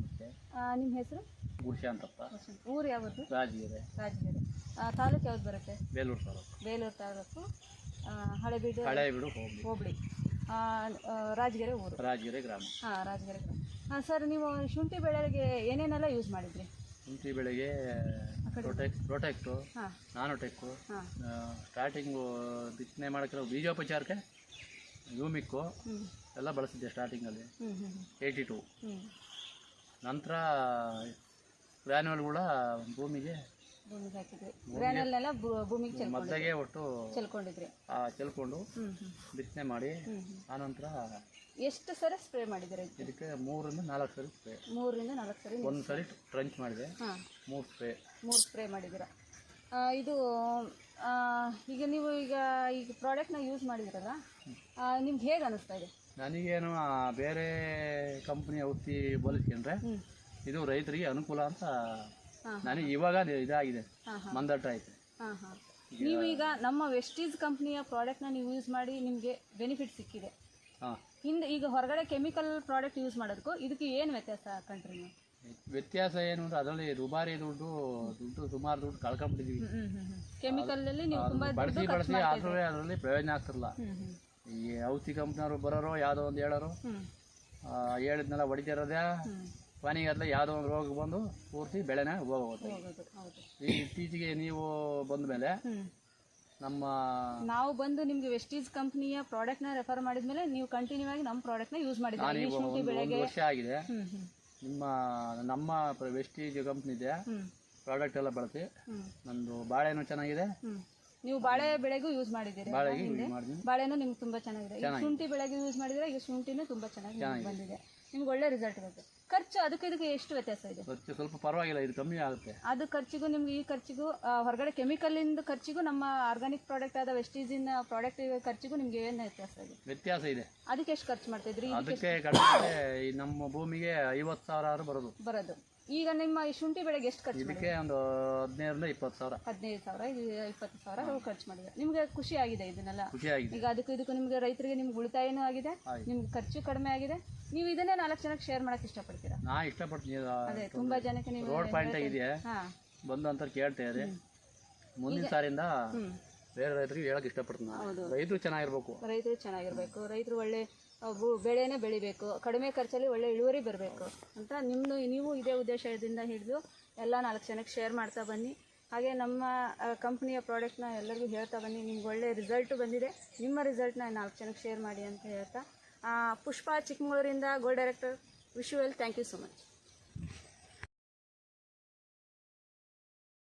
ನಮಸ್ತೆ ನಿಮ್ಮ ಹೆಸರು? ಗುರುಶಾಂತಪ್ಪ. ಊರು ಯಾವುದು? ರಾಜಗಿರಿ ರಾಜಗಿರಿ ತಾಲೂಕು ಯಾವ್ದು ಬರುತ್ತೆ? ಬೇಲೂರು ತಾಲೂಕು. ಬೇಲೂರು ತಾಲೂಕು. ಹಳೆಬೀಡು ಹಳೆಬೀಡು ಹೋಬಳಿ. ಹೋಬಳಿ. ಆ, ಊರು. ರಾಜಗಿರೆ ಗ್ರಾಮ. ಹಾಂ ರಾಜಗೆರೆ ಹಾಂ ಸರ್ ನೀವು ಶುಂಠಿ ಬೆಳೆಗೆ ಏನೇನೆಲ್ಲ ಯೂಸ್ ಮಾಡಿದ್ರಿ? ಶುಂಠಿ ಬೆಳೆಗೆ ಪ್ರೊಟೆಕ್ಟ್ ಪ್ರೊಟೆಕ್ಟು ನಾನೋಟೆಕ್ಕು ಸ್ಟಾರ್ಟಿಂಗು ಬಿತ್ತನೆ ಮಾಡೋಕ್ಕೆ ಬೀಜೋಪಚಾರಕ್ಕೆ ಯೂಮಿಕ್ಕು ಎಲ್ಲ ಬಳಸಿದ್ದೆ ಸ್ಟಾರ್ಟಿಂಗಲ್ಲಿ ಏಯ್ಟಿ ಟು ನಂತರ ಗ್ರಾನ್ಯೂಲ್ ಕೂಡ ಭೂಮಿಗೆ ಭೂಮಿಗೆ ಹಾಕಿದ್ರಿ ಭೂಮಿಗೆ ಮದ್ದಗೆ ಒಟ್ಟು ಚೆಲ್ಕೊಂಡಿದ್ರಿ. ಆ, ಚೆಲ್ಕೊಂಡು ಬಿತ್ತನೆ ಮಾಡಿ ಆನಂತರ ಎಷ್ಟು ಸರಿ ಸ್ಪ್ರೇ ಮಾಡಿದ್ರಿ ಇದಕ್ಕೆ? ಮೂರಿಂದ ಮೂರರಿಂದ ನಾಲ್ಕು ಸರಿ ಸ್ಪ್ರೇ. ಮೂರರಿಂದ ನಾಲ್ಕು ಸರಿ ಒಂದು ಸರಿ ಟ್ರಂಚ್ ಮಾಡಿದೆ. ಹಾಂ. ಮೂರು ಸ್ಪ್ರೇ. ಮೂರು ಸ್ಪ್ರೇ ಮಾಡಿದ್ದೀರಾ? ಆ, ಇದು ಆ, ಈಗ ನೀವು ಈಗ ಈಗ ಪ್ರಾಡಕ್ಟ್ನ ಯೂಸ್ ಮಾಡಿದ್ರಲ್ಲ ನಿಮ್ಗೆ ಹೇಗೆ ಅನಿಸ್ತಾ ಇದೆ? ನನಗೇನು ಆ ಬೇರೆ ಕಂಪ್ನಿ ಔಷಧಿ ಹೋಲಿಸ್ಕೊಂಡ್ರೆ ಇದು ರೈತರಿಗೆ ಅನುಕೂಲ ಅಂತ ಹಾಂ ನನಗೆ ಇವಾಗ ಇದಾಗಿದೆ ಹಾಂ ಮಂದಟ್ಟ ಐತೆ ಹಾಂ ಹಾಂ. ನೀವು ಈಗ ನಮ್ಮ ವೆಸ್ಟೀಸ್ ಕಂಪ್ನಿಯ ಪ್ರಾಡಕ್ಟ್ನ ನೀವು ಯೂಸ್ ಮಾಡಿ ನಿಮಗೆ ಬೆನಿಫಿಟ್ ಸಿಕ್ಕಿದೆ. ಹಾಂ. ಹಿಂದೆ ಈಗ ಹೊರಗಡೆ ಕೆಮಿಕಲ್ ಪ್ರಾಡಕ್ಟ್ ಯೂಸ್ ಮಾಡೋದಕ್ಕೂ ಇದಕ್ಕೆ ಏನು ವ್ಯತ್ಯಾಸ ಕಂಡ್ರಿ ನೀವು? ವ್ಯತ್ಯಾಸ ಏನು ಅಂದ್ರೆ ಅದರಲ್ಲಿ ದುಬಾರಿ ದುಡ್ಡು ದುಡ್ಡು ಸುಮಾರು ದುಡ್ಡು ಕಳ್ಕೊಂಡ್ಬಿಟ್ಟಿದೀವಿ ತುಂಬ ಬಳಸಿ ಬಳಸಿ ಆದ್ರೂ ಅದರಲ್ಲಿ ಪ್ರಯೋಜನ ಆಗ್ತಿರಲ್ಲ ಈ ಔಷಧಿ ಕಂಪ್ನಿಯವರು ಬರೋರು ಯಾವುದೋ ಒಂದು ಹೇಳೋರು. ಹೇಳಿದ್ನೆಲ್ಲ ಹೊಡಿತಿರೋದೇ. ಹ್ಞೂ ಕೊನೆಗಲ್ಲ ಯಾವುದೋ ಒಂದು ರೋಗ ಬಂದು ಪೂರ್ತಿ ಬೆಳೆನ ಹೋಗುತ್ತೆ ಈ ಇತ್ತೀಚೆಗೆ ನೀವು ಬಂದ ಮೇಲೆ ನಮ್ಮ ನಾವು ಬಂದು ನಿಮ್ಗೆ ವೆಸ್ಟೀಸ್ ಕಂಪ್ನಿಯ ನ ರೆಫರ್ ಮಾಡಿದ್ಮೇಲೆ ನೀವು ಕಂಟಿನ್ಯೂ ಆಗಿ ನಮ್ಮ ನ ಯೂಸ್ ಮಾಡಿದ್ರೆ ಬೆಳೆಗೆ? ವರ್ಷ ಆಗಿದೆ. ನಿಮ್ಮ ನಮ್ಮ ವೆಸ್ಟೀಜ್ ಕಂಪ್ನಿ ಇದೆ ಪ್ರಾಡಕ್ಟ್ ಎಲ್ಲ ಬಳಸಿ. ನಂದು ಬಾಳೆಹಣ್ಣು ಚೆನ್ನಾಗಿದೆ. ನೀವು ಬಾಳೆ ಬೆಳೆಗೂ ಯೂಸ್ ಮಾಡಿದ್ದೀರಿ ಬಾಳೆಗೆ ಯೂಸ್ ಮಾಡಿದ್ದೀನಿ. ಬಾಳೆನೂ ನಿಮ್ಗೆ ತುಂಬಾ ಚೆನ್ನಾಗಿದೆ. ಶುಂಠಿ ಬೆಳೆಗೆ ಯೂಸ್ ಮಾಡಿದ್ರೆ ಈಗ ಶುಂಠಿನೂ ತುಂಬಾ ಚೆನ್ನಾಗಿ ಬಂದಿದೆ. ನಿಮ್ಗೆ ಒಳ್ಳೆ ರಿಸಲ್ಟ್ ಬರುತ್ತೆ. ಖರ್ಚು ಅದಕ್ಕೆ ಇದಕ್ಕೆ ಎಷ್ಟು ವ್ಯತ್ಯಾಸ ಇದೆ? ಖರ್ಚು ಸ್ವಲ್ಪ ಪರವಾಗಿಲ್ಲ ಇದು ಕಮ್ಮಿ ಆಗುತ್ತೆ. ಅದು ಖರ್ಚಿಗೂ ನಿಮ್ಗೆ ಈ ಖರ್ಚಿಗೂ ಹೊರಗಡೆ ಹೊರಗಡೆ ಕೆಮಿಕಲಿಂದ ಖರ್ಚಿಗೂ ನಮ್ಮ ಆರ್ಗಾನಿಕ್ ಪ್ರಾಡಕ್ಟ್ ಆದ ವೆಸ್ಟೀಸಿನ ಪ್ರಾಡಕ್ಟ್ ಖರ್ಚಿಗೂ ನಿಮ್ಗೆ ಏನು ವ್ಯತ್ಯಾಸ ಇದೆ? ವ್ಯತ್ಯಾಸ ಇದೆ. ಅದಕ್ಕೆ ಎಷ್ಟು ಖರ್ಚು ಮಾಡ್ತಿದ್ರಿ ಅದಕ್ಕೆ ಕಡಿಮೆ ನಮ್ಮ ಭೂಮಿಗೆ ಐವತ್ತು ಸಾವಿರ ಆದ್ರೂ ಬರೋದು. ಬರೋದು. ಈಗ ನಿಮ್ಮ ಈ ಶುಂಠಿ ಬೆಳೆಗೆ ಎಷ್ಟು ಖರ್ಚು ಇದಕ್ಕೆ ಒಂದು ಹದಿನೈದರಿಂದ ಇಪ್ಪತ್ತು ಸಾವಿರ. ಹದಿನೈದು ಸಾವಿರ ಇದು ಇಪ್ಪತ್ತು ಸಾವಿರ ಖರ್ಚು ಮಾಡಿದ್ರೆ. ನಿಮ್ಗೆ ಖುಷಿ ಆಗಿದೆ ಇದನ್ನೆಲ್ಲ? ಖುಷಿಯಾಗಿದೆ. ಈಗ ಅದಕ್ಕೂ ಇದಕ್ಕೂ ನಿಮ್ಗೆ ರೈತರಿಗೆ ನಿಮ್ಗೆ ಉಳಿತಾಯನೂ ಆಗಿದೆ. ನಿಮ್ಗೆ ಖರ್ಚು ಕಡಿಮೆ ಆಗಿದೆ. ನೀವು ಇದನ್ನೇ ನಾಲ್ಕು ಜನಕ್ಕೆ ಶೇರ್ ಮಾಡಕ್ಕೆ ಇಷ್ಟಪಡ್ತೀರಾ? ನಾ ಇಷ್ಟಪಡ್ತೀನಿ. ಅದೇ ತುಂಬಾ ಜನಕ್ಕೆ ನೀವು ರೋಡ್ ಪಾಯಿಂಟ್ ಇದೆ ಹಾ. ಬಂದು ಅಂತ ಕೇಳ್ತಾ ಇದೆ ಮುಂದಿನ ಸಾರಿಂದ ಬೇರೆ ರೈತರಿಗೆ ಹೇಳಕ್ ಇಷ್ಟಪಡ್ತೀನಿ. ರೈತರು ಚೆನ್ನಾಗಿರ್ಬೇಕು. ರೈತರು ಚೆನ್ನಾಗಿರ್ಬೇಕು. ರೈತರು ಒಳ್ಳೆ ಬೆಳೆನೇ ಬೆಳಿಬೇಕು. ಕಡಿಮೆ ಖರ್ಚಲ್ಲಿ ಒಳ್ಳೆ ಇಳುವರಿ ಬರಬೇಕು ಅಂತ ನಿಮ್ಮದು ನೀವು ಇದೇ ಉದ್ದೇಶದಿಂದ ಹಿಡಿದು ಎಲ್ಲ ನಾಲ್ಕು ಜನಕ್ಕೆ ಶೇರ್ ಮಾಡ್ತಾ ಬನ್ನಿ. ಹಾಗೆ ನಮ್ಮ ಕಂಪ್ನಿಯ ಪ್ರಾಡಕ್ಟ್ನ ಎಲ್ಲರಿಗೂ ಹೇಳ್ತಾ ಬನ್ನಿ. ನಿಮ್ಗೆ ಒಳ್ಳೆ ರಿಸಲ್ಟು ಬಂದಿದೆ. ನಿಮ್ಮ ರಿಸಲ್ಟ್ನ ನಾಲ್ಕು ಜನಕ್ಕೆ ಶೇರ್ ಮಾಡಿ ಅಂತ ಹೇಳ್ತಾ. Pushpa ಚಿಕ್ಕಮಗಳೂರಿಂದ gold director wish thank you so much